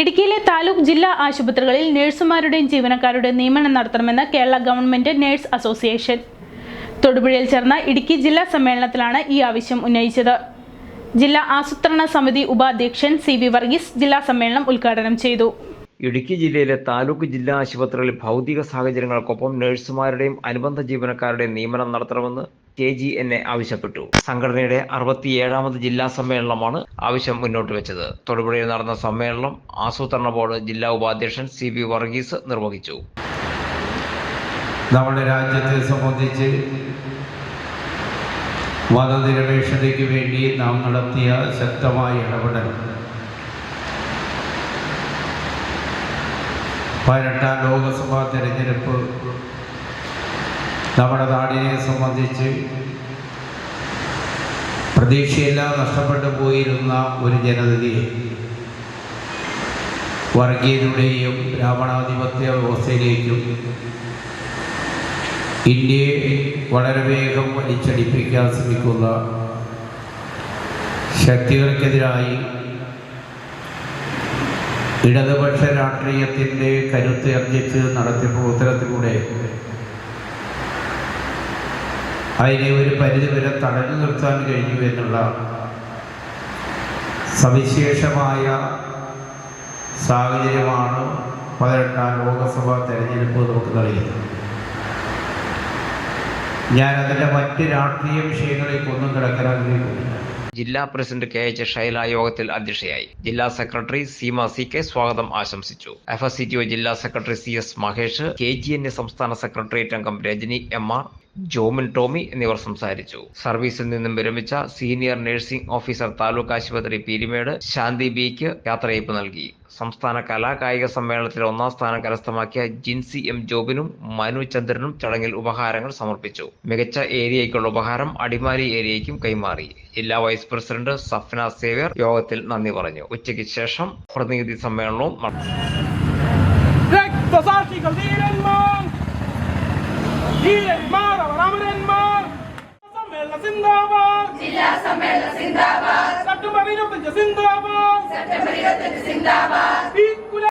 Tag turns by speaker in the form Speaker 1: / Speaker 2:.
Speaker 1: ഇടുക്കിയിലെ താലൂക്ക് ജില്ലാ ആശുപത്രികളിൽ നഴ്സുമാരുടെയും ജീവനക്കാരുടെയും നിയമനം നടത്തണമെന്ന് കേരള ഗവൺമെന്റ് നഴ്സ് അസോസിയേഷൻ. തൊടുപുഴയിൽ ചേർന്ന ഇടുക്കി ജില്ലാ സമ്മേളനത്തിലാണ് ഈ ആവശ്യം ഉന്നയിച്ചത്. ജില്ലാ ആസൂത്രണ സമിതി ഉപാധ്യക്ഷൻ സി വി വർഗീസ് ജില്ലാ സമ്മേളനം ഉദ്ഘാടനം ചെയ്തു.
Speaker 2: ഇടുക്കി ജില്ലയിലെ താലൂക്ക് ജില്ലാ ആശുപത്രികളിൽ ഭൗതിക സാഹചര്യങ്ങൾക്കൊപ്പം നഴ്സുമാരുടെയും അനുബന്ധ ജീവനക്കാരുടെയും നിയമനം നടത്തണമെന്ന് കെ ജി എൻ എ ആവശ്യപ്പെട്ടു. സംഘടനയുടെ അറുപത്തിയേഴാമത് ജില്ലാ സമ്മേളനമാണ് ആവശ്യം മുന്നോട്ട് വെച്ചത്. തൊടുപുഴയിൽ നടന്ന സമ്മേളനം ആസൂത്രണ ബോർഡ് ജില്ലാ ഉപാധ്യക്ഷൻ സി വി വർഗീസ് നിർവഹിച്ചു.
Speaker 3: നമ്മുടെ രാജ്യത്തെ സംബന്ധിച്ച് മതനിരപേക്ഷതയ്ക്ക് വേണ്ടി നാം നടത്തിയ ശക്തമായ ഇടപെടൽ. പതിനെട്ടാം ലോകസഭാ തിരഞ്ഞെടുപ്പ് നമ്മുടെ നാടിനെ സംബന്ധിച്ച് പ്രതീക്ഷയെല്ലാം നഷ്ടപ്പെട്ടു പോയിരുന്ന ഒരു ജനതയെ വർഗീയതയുടെയും ബ്രാഹ്മണാധിപത്യ വ്യവസ്ഥയിലേക്കും ഇന്ത്യയെ വളരെ വേഗം വലിച്ചടിപ്പിക്കാൻ ശ്രമിക്കുന്ന ശക്തികൾക്കെതിരായി ഇടതുപക്ഷ രാഷ്ട്രീയത്തിന്റെ കരുത്ത് അർജിച്ച് നടത്തിയ പ്രവർത്തനത്തിലൂടെ അതിനെ ഒരു പരിധിവരെ തടഞ്ഞു നിർത്താൻ കഴിഞ്ഞു എന്നുള്ള സവിശേഷമായ സാഹചര്യമാണ് പതിനെട്ടാം ലോകസഭാ തെരഞ്ഞെടുപ്പ് നമുക്ക് നൽകിയത്. ഞാൻ അതിന്റെ മറ്റ് രാഷ്ട്രീയ വിഷയങ്ങളിലേക്കൊന്നും കിടക്കാൻ ആഗ്രഹിക്കുന്നില്ല.
Speaker 2: ജില്ലാ പ്രസിഡന്റ് കെ എച്ച് ഷൈല യോഗത്തിൽ അധ്യക്ഷയായി. ജില്ലാ സെക്രട്ടറി സീമ സി കെ സ്വാഗതം ആശംസിച്ചു. F S C T O ജില്ലാ secretary C S Mahesh K G N സംസ്ഥാന സെക്രട്ടേറിയറ്റ് അംഗം രജനി എം ആർ ജോമിൻ ടോമി എന്നിവർ സംസാരിച്ചു. സർവീസിൽ നിന്നും വിരമിച്ച സീനിയർ നഴ്സിംഗ് ഓഫീസർ താലൂക്ക് ആശുപത്രി പീരിമേട് ശാന്തി ബിക്ക് യാത്രയയപ്പ് നൽകി. സംസ്ഥാന കലാകായിക സമ്മേളനത്തിൽ ഒന്നാം സ്ഥാനം കരസ്ഥമാക്കിയ ജിൻസി എം ജോബിനും മനു ചന്ദ്രനും ചടങ്ങിൽ ഉപഹാരങ്ങൾ സമർപ്പിച്ചു. മികച്ച ഏരിയയ്ക്കുള്ള ഉപഹാരം അടിമാലി ഏരിയയ്ക്കും കൈമാറി. ജില്ലാ വൈസ് പ്രസിഡന്റ് സഫ്ന സേവ്യർ യോഗത്തിൽ നന്ദി പറഞ്ഞു. ഉച്ചയ്ക്ക് ശേഷം പ്രതിനിധി സമ്മേളനവും നടന്നു
Speaker 4: ധീരന്മാർ അവർ അമരന്മാർ സമ്മേളന സിന്ദാബാദ്
Speaker 5: ജില്ലാ സമ്മേളന സിന്ദാബാദ്
Speaker 4: സെപ്റ്റംബർ ഇരുപത്തഞ്ച് സിന്ദാബാദ്
Speaker 5: സെപ്റ്റംബർ ഇരുപത്തഞ്ച് സിന്ദാബാദ്
Speaker 4: ഈ